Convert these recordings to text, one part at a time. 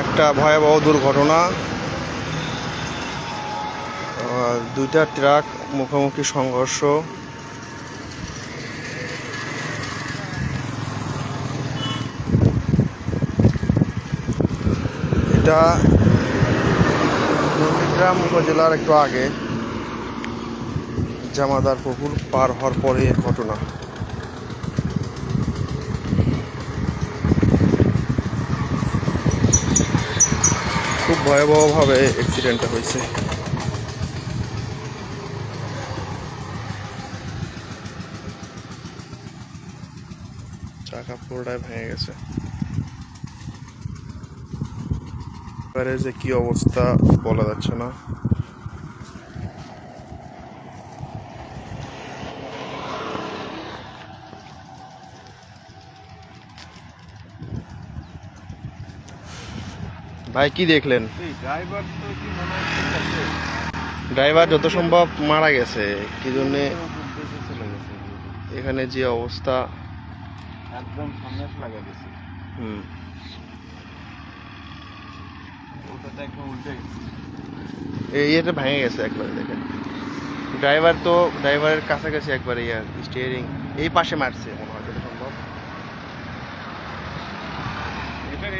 একটা ভয়াবহ দুর্ঘটনা। দুইটা ট্রাক মুখোমুখি সংঘর্ষ। এটা নন্দীগ্রাম উপজেলার একটু আগে জামাদার পুকুর পার হওয়ার পরে ঘটনা। ভয়াবহভাবে অ্যাক্সিডেন্ট হয়েছে। চাকা পুরোটাই ভেঙে গেছে। এবারে যে কি অবস্থা বলা যাচ্ছে না। ভাই কি দেখলেন? ড্রাইভার যত সম্ভব মারা গেছে কি জন্যে? এখানে যে অবস্থা। একদম সামনে লাগা গেছে। হুম। ওটাতে একদম উল্টে এই ইয়েটা ভেঙে গেছে একবারে দেখেন। ড্রাইভার তো ড্রাইভারের কাছাকাছি একবারে ইয়ার স্টিয়ারিং এই পাশে মারছে মনে হয় যত সম্ভব এটার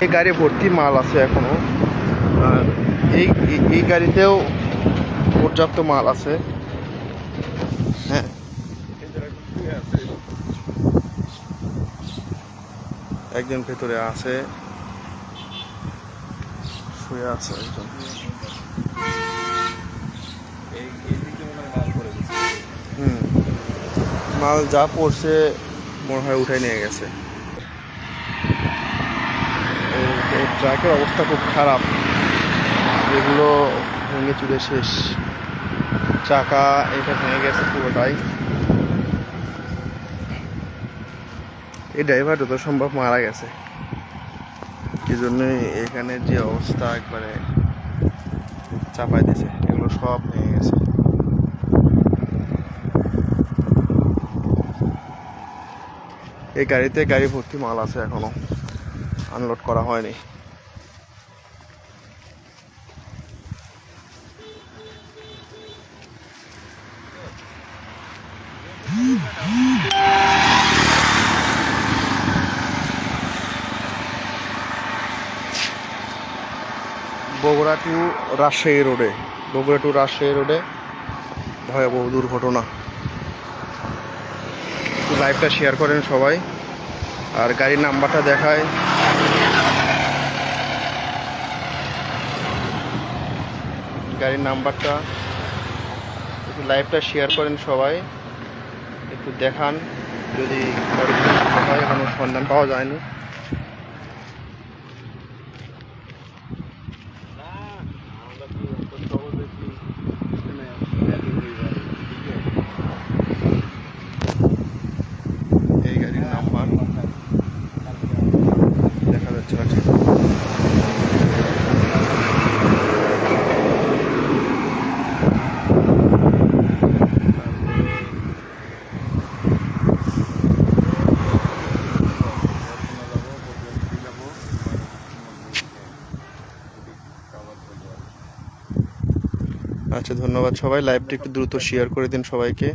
এই গাড়ি ভর্তি মাল আছে এখনও। আর এই, এই- গাড়িতেও পর্যাপ্ত মাল আছে। হ্যাঁ। একজন ভেতরে আছে। শুয়ে আছে একজন। হুম। মাল যা পড়ছে মনে হয় উঠাই নিয়ে গেছে এই- এই ট্রাকের অবস্থা খুব খারাপ। এগুলো ভেঙে চুরে শেষ। চাকা এটা ভেঙে গেছে পুরোটাই। এই ড্রাইভার যত সম্ভব মারা গেছে। এই জন্যই এখানে যে অবস্থা একবারে চাপাই দিয়েছে। এগুলো সব ভেঙে গেছে। এই গাড়িতে গাড়ি ভর্তি মাল আছে এখনও। আনলোড করা হয়নি। বগুড়া টু রাজশাহী রোডে বগুড়া টু রাজশাহী রোডে ভয়াবহ দুর্ঘটনা। লাইভটা শেয়ার করেন সবাই। আর গাড়ির নাম্বারটা দেখায়। গাড়ির নাম্বারটা একটু লাইভটা শেয়ার করেন সবাই। একটু দেখান। যদি হয় সন্ধান পাওয়া যায়নি না আমরা কি অত সহজে কি এখানে ব্যাটিং হয়ে যাবে ঠিক আছে এই গাড়ির নাম্বার দেখা যাচ্ছে না ঠিক আচ্ছা ধন্যবাদ সবাই। লাইভটি একটু দ্রুত শেয়ার করে দিন সবাইকে।